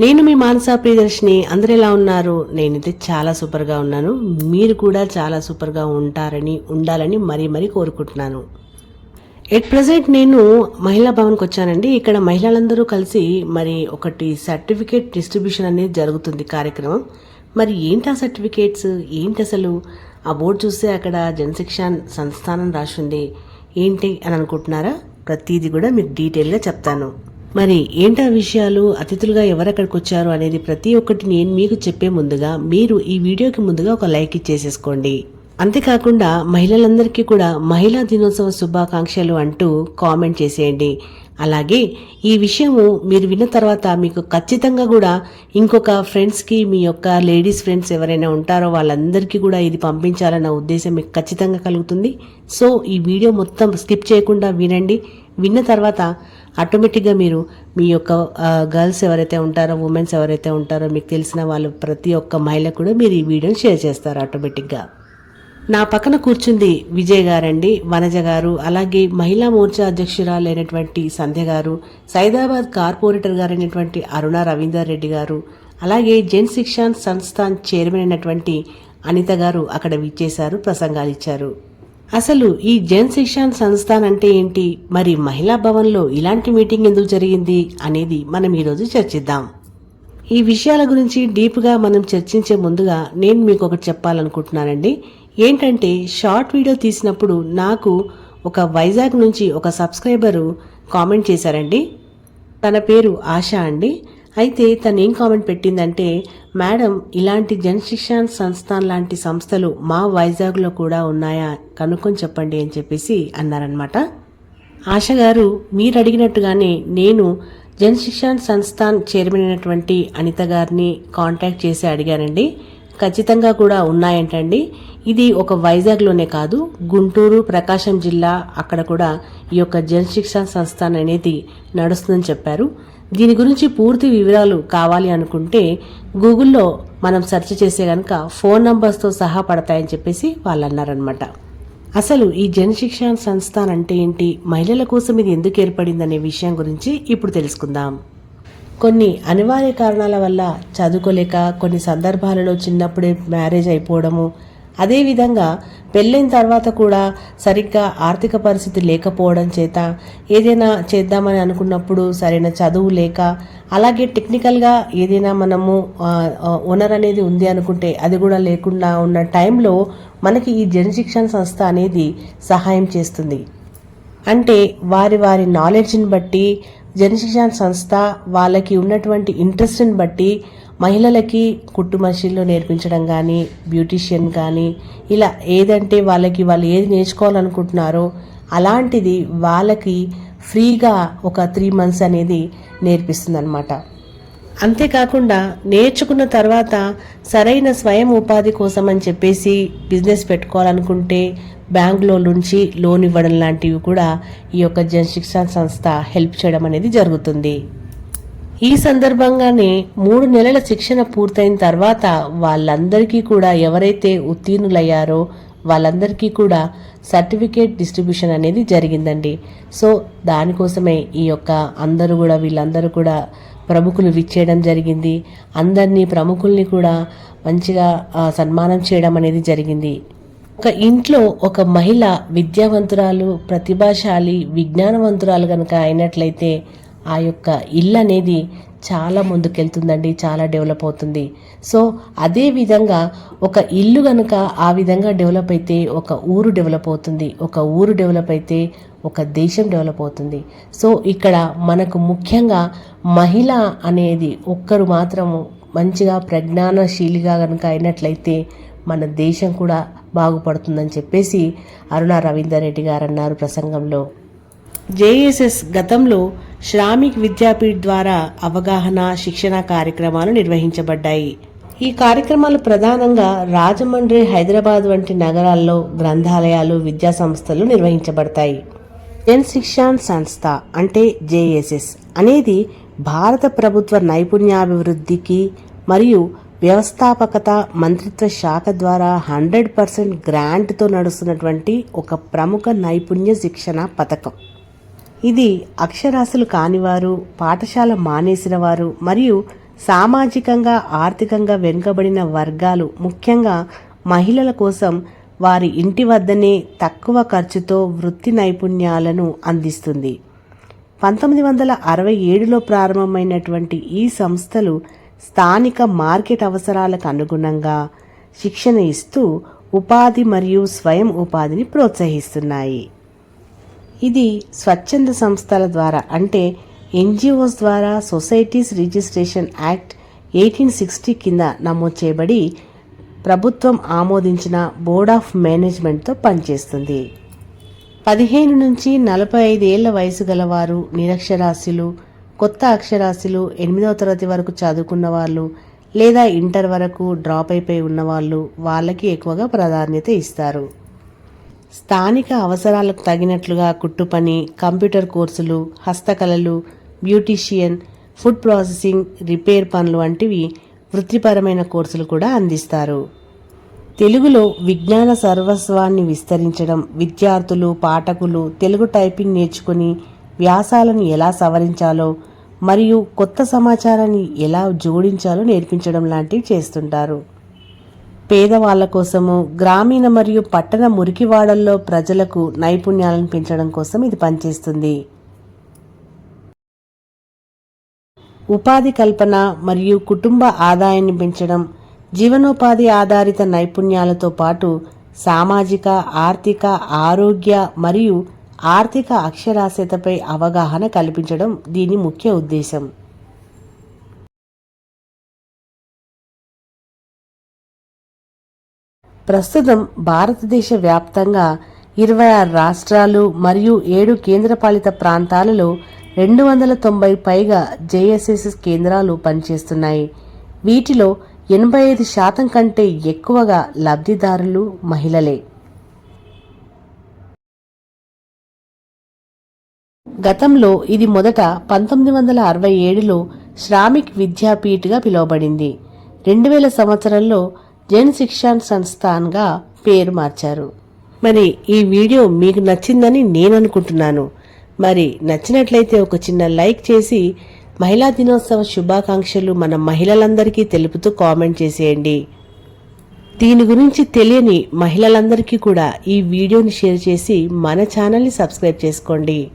నేను మీ మానస ప్రియదర్శిని అందరు ఎలా ఉన్నారు? నేనైతే చాలా సూపర్గా ఉన్నాను. మీరు కూడా చాలా సూపర్గా ఉంటారని ఉండాలని మరీ మరీ కోరుకుంటున్నాను. ఎట్ ప్రజెంట్ నేను మహిళా భవన్కి వచ్చానండి. ఇక్కడ మహిళలందరూ కలిసి మరి ఒకటి సర్టిఫికేట్ డిస్ట్రిబ్యూషన్ అనేది జరుగుతుంది కార్యక్రమం. మరి ఏంటి ఆ సర్టిఫికేట్స్ ఏంటి అసలు? ఆ బోర్డు చూస్తే అక్కడ జనశిక్షణ సంస్థానం రాసింది. ఏంటి అని అనుకుంటున్నారా? ప్రతిదీ కూడా మీకు డీటెయిల్గా చెప్తాను. మరి ఏంటా విషయాలు? అతిథులుగా ఎవరెక్కడికి వచ్చారు అనేది ప్రతి ఒక్కటి నేను మీకు చెప్పే ముందుగా మీరు ఈ వీడియోకి ముందుగా ఒక లైక్ ఇచ్చేసేసుకోండి. అంతేకాకుండా మహిళలందరికీ కూడా మహిళా దినోత్సవ శుభాకాంక్షలు అంటూ కామెంట్ చేసేయండి. అలాగే ఈ విషయము మీరు విన్న తర్వాత మీకు ఖచ్చితంగా కూడా ఇంకొక ఫ్రెండ్స్కి మీ యొక్క లేడీస్ ఫ్రెండ్స్ ఎవరైనా ఉంటారో వాళ్ళందరికీ కూడా ఇది పంపించాలన్న ఉద్దేశం మీకు ఖచ్చితంగా కలుగుతుంది. సో ఈ వీడియో మొత్తం స్కిప్ చేయకుండా వినండి. విన్న తర్వాత ఆటోమేటిక్గా మీరు మీ యొక్క గర్ల్స్ ఎవరైతే ఉంటారో ఉమెన్స్ ఎవరైతే ఉంటారో మీకు తెలిసిన వాళ్ళు ప్రతి ఒక్క మహిళ కూడా మీరు ఈ వీడియోని షేర్ చేస్తారు ఆటోమేటిక్గా. నా పక్కన కూర్చుంది విజయ్ గారండి వనజ గారు అలాగే మహిళా మోర్చా అధ్యక్షురాలైనటువంటి సంధ్య గారు సైదాబాద్ కార్పొరేటర్ గారైనటువంటి అరుణ రవీందర్ రెడ్డి గారు అలాగే జన్ శిక్షాన్ సంస్థాన్ చైర్మన్ అయినటువంటి అనిత గారు అక్కడ విచ్చేశారు ప్రసంగాలు ఇచ్చారు. అసలు ఈ జన్ శిక్షాన్ సంస్థాన్ అంటే ఏంటి? మరి మహిళా భవన్లో ఇలాంటి మీటింగ్ ఎందుకు జరిగింది అనేది మనం ఈరోజు చర్చిద్దాం. ఈ విషయాల గురించి డీప్గా మనం చర్చించే ముందుగా నేను మీకు ఒకటి చెప్పాలనుకుంటున్నానండి. ఏంటంటే షార్ట్ వీడియో తీసినప్పుడు నాకు ఒక వైజాగ్ నుంచి ఒక సబ్స్క్రైబరు కామెంట్ చేశారండి. తన పేరు ఆశ అండి. అయితే తను ఏం కామెంట్ పెట్టిందంటే మేడం ఇలాంటి జనశిక్షణ సంస్థాన్ లాంటి సంస్థలు మా వైజాగ్లో కూడా ఉన్నాయా? కనుక్కొని చెప్పండి అని చెప్పేసి అన్నారనమాట ఆశ గారు మీరు అడిగినట్టుగానే నేను జనశిక్షణ సంస్థాన్ చైర్మన్ అయినటువంటి అనిత గారిని కాంటాక్ట్ చేసి అడిగానండి. ఖచ్చితంగా కూడా ఉన్నాయంటండి. ఇది ఒక వైజాగ్లోనే కాదు గుంటూరు ప్రకాశం జిల్లా అక్కడ కూడా ఈ యొక్క జనశిక్షణ సంస్థాన్ అనేది నడుస్తుందని చెప్పారు. దీని గురించి పూర్తి వివరాలు కావాలి అనుకుంటే గూగుల్లో మనం సెర్చ్ చేసే కనుక ఫోన్ నంబర్స్తో సహా పడతాయని చెప్పేసి వాళ్ళు అన్నారనమాట అసలు ఈ జనశిక్షణ సంస్థాన్ అంటే ఏంటి? మహిళల కోసం ఇది ఎందుకు ఏర్పడిందనే విషయం గురించి ఇప్పుడు తెలుసుకుందాం. కొన్ని అనివార్య కారణాల వల్ల చదువుకోలేక కొన్ని సందర్భాలలో చిన్నప్పుడే మ్యారేజ్ అయిపోవడము అదేవిధంగా పెళ్ళైన తర్వాత కూడా సరిగ్గా ఆర్థిక పరిస్థితి లేకపోవడం చేత ఏదైనా చేద్దామని అనుకున్నప్పుడు సరైన చదువు లేక అలాగే టెక్నికల్గా ఏదైనా మనము ఓనర్ అనేది ఉంది అనుకుంటే అది కూడా లేకుండా ఉన్న టైంలో మనకి ఈ జనశిక్షణ సంస్థ అనేది సహాయం చేస్తుంది. అంటే వారి వారి నాలెడ్జ్ని బట్టి జనశిక్షణ సంస్థ వాళ్ళకి ఉన్నటువంటి ఇంట్రెస్ట్ని బట్టి మహిళలకి కుట్టు మషిన్లో నేర్పించడం కానీ బ్యూటిషియన్ కానీ ఇలా ఏదంటే వాళ్ళకి వాళ్ళు ఏది నేర్చుకోవాలనుకుంటున్నారో అలాంటిది వాళ్ళకి ఫ్రీగా ఒక త్రీ మంత్స్ అనేది నేర్పిస్తుంది అనమాట అంతేకాకుండా నేర్చుకున్న తర్వాత సరైన స్వయం ఉపాధి కోసం అని చెప్పేసి బిజినెస్ పెట్టుకోవాలనుకుంటే బ్యాంకులో నుంచి లోన్ ఇవ్వడం లాంటివి కూడా ఈ యొక్క జనశిక్షణ సంస్థ హెల్ప్ చేయడం అనేది జరుగుతుంది. ఈ సందర్భంగానే మూడు నెలల శిక్షణ పూర్తయిన తర్వాత వాళ్ళందరికీ కూడా ఎవరైతే ఉత్తీర్ణులయ్యారో వాళ్ళందరికీ కూడా సర్టిఫికేట్ డిస్ట్రిబ్యూషన్ అనేది జరిగిందండి. సో దానికోసమే ఈ యొక్క అందరూ కూడా వీళ్ళందరూ కూడా ప్రముఖులు విచ్చేయడం జరిగింది. అందరినీ ప్రముఖుల్ని కూడా మంచిగా సన్మానం చేయడం అనేది జరిగింది. ఒక ఇంట్లో ఒక మహిళ విద్యావంతురాలు ప్రతిభాశాలి విజ్ఞానవంతురాలు కనుక అయినట్లయితే ఆ యొక్క ఇల్లు అనేది చాలా ముందుకెళ్తుందండి చాలా డెవలప్ అవుతుంది. సో అదే విధంగా ఒక ఇల్లు కనుక ఆ విధంగా డెవలప్ అయితే ఒక ఊరు డెవలప్ అవుతుంది. ఒక ఊరు డెవలప్ అయితే ఒక దేశం డెవలప్ అవుతుంది. సో ఇక్కడ మనకు ముఖ్యంగా మహిళ అనేది ఒక్కరు మాత్రము మంచిగా ప్రజ్ఞానశీలిగా కనుక అయినట్లయితే మన దేశం కూడా బాగుపడుతుందని చెప్పేసి అరుణ రవీందర్ రెడ్డి గారు అన్నారు ప్రసంగంలో. జేఎస్ఎస్ గతంలో శ్రామిక్ విద్యాపీఠ్ ద్వారా అవగాహన శిక్షణ కార్యక్రమాలు నిర్వహించబడ్డాయి. ఈ కార్యక్రమాలు ప్రధానంగా రాజమండ్రి హైదరాబాద్ వంటి నగరాల్లో గ్రంథాలయాలు విద్యా సంస్థలు నిర్వహించబడతాయి. జన్ శిక్షాన్ సంస్థ అంటే జేఎస్ఎస్ అనేది భారత ప్రభుత్వ నైపుణ్యాభివృద్ధికి మరియు వ్యవస్థాపకత మంత్రిత్వ శాఖ ద్వారా హండ్రెడ్ పర్సెంట్ గ్రాంట్తో నడుస్తున్నటువంటి ఒక ప్రముఖ నైపుణ్య శిక్షణ పథకం. ఇది అక్షరాస్యులు కానివారు పాఠశాల మానేసిన వారు మరియు సామాజికంగా ఆర్థికంగా వెనుకబడిన వర్గాలు ముఖ్యంగా మహిళల కోసం వారి ఇంటి వద్దనే తక్కువ ఖర్చుతో వృత్తి నైపుణ్యాలను అందిస్తుంది. పంతొమ్మిది వందల అరవై ఏడులో ప్రారంభమైనటువంటి ఈ సంస్థలు స్థానిక మార్కెట్ అవసరాలకు అనుగుణంగా శిక్షణ ఇస్తూ ఉపాధి మరియు స్వయం ఉపాధిని ప్రోత్సహిస్తున్నాయి. ఇది స్వచ్ఛంద సంస్థల ద్వారా అంటే ఎన్జిఓస్ ద్వారా societies registration act eighteen sixty కింద నమోదు చేయబడి ప్రభుత్వం ఆమోదించిన బోర్డ్ ఆఫ్ మేనేజ్మెంట్తో పనిచేస్తుంది. పదిహేను నుంచి నలభై ఐదు వయసు గలవారు నిరక్షరాస్యులు కొత్త అక్షరాస్యులు ఎనిమిదవ తరగతి వరకు చదువుకున్న వాళ్ళు లేదా ఇంటర్ వరకు డ్రాప్ అయిపోయి ఉన్నవాళ్ళు వాళ్ళకి ఎక్కువగా ప్రాధాన్యత ఇస్తారు. స్థానిక అవసరాలకు తగినట్లుగా కుట్టుపని కంప్యూటర్ కోర్సులు హస్తకళలు బ్యూటీషియన్ ఫుడ్ ప్రాసెసింగ్ రిపేర్ పనులు వంటివి వృత్తిపరమైన కోర్సులు కూడా అందిస్తారు. తెలుగులో విజ్ఞాన సర్వస్వాన్ని విస్తరించడం విద్యార్థులు పాఠకులు తెలుగు టైపింగ్ నేర్చుకుని వ్యాసాలను ఎలా సవరించాలో మరియు కొత్త సమాచారాన్ని ఎలా జోడించాలో నేర్పించడం లాంటివి చేస్తుంటారు. పేదవాళ్ళ కోసము గ్రామీణ మరియు పట్టణ మురికివాడల్లో ప్రజలకు నైపుణ్యాలను పెంచడం కోసం ఇది పనిచేస్తుంది. ఉపాధి కల్పన మరియు కుటుంబ ఆదాయాన్ని పెంచడం జీవనోపాధి ఆధారిత నైపుణ్యాలతో పాటు సామాజిక ఆర్థిక ఆరోగ్య మరియు ఆర్థిక అక్షరాస్యతపై అవగాహన కల్పించడం దీని ముఖ్య ఉద్దేశం. ప్రస్తుతం భారతదేశ వ్యాప్తంగా ఇరవై ఆరు రాష్ట్రాలు మరియు ఏడు కేంద్రపాలిత ప్రాంతాలలో రెండు వందల తొంభై పైగా జేఎస్ఎస్ కేంద్రాలు పనిచేస్తున్నాయి. వీటిలో ఎనభై ఐదు శాతం కంటే ఎక్కువగా లబ్ధిదారులు మహిళలే. గతంలో ఇది మొదట పంతొమ్మిది వందల అరవై ఏడులో శ్రామిక్ విద్యాపీఠ్గా పిలువబడింది. రెండు వేల సంవత్సరంలో జన్ శిక్షణ సంస్థాన్గా పేరు మార్చారు. మరి ఈ వీడియో మీకు నచ్చిందని నేను అనుకుంటున్నాను మరి నచ్చినట్లయితే ఒక చిన్న లైక్ చేసి మహిళా దినోత్సవ శుభాకాంక్షలు మన మహిళలందరికీ తెలుపుతూ కామెంట్ చేసేయండి. దీని గురించి తెలియని మహిళలందరికీ కూడా ఈ వీడియోని షేర్ చేసి మన ఛానల్ని సబ్స్క్రైబ్ చేసుకోండి.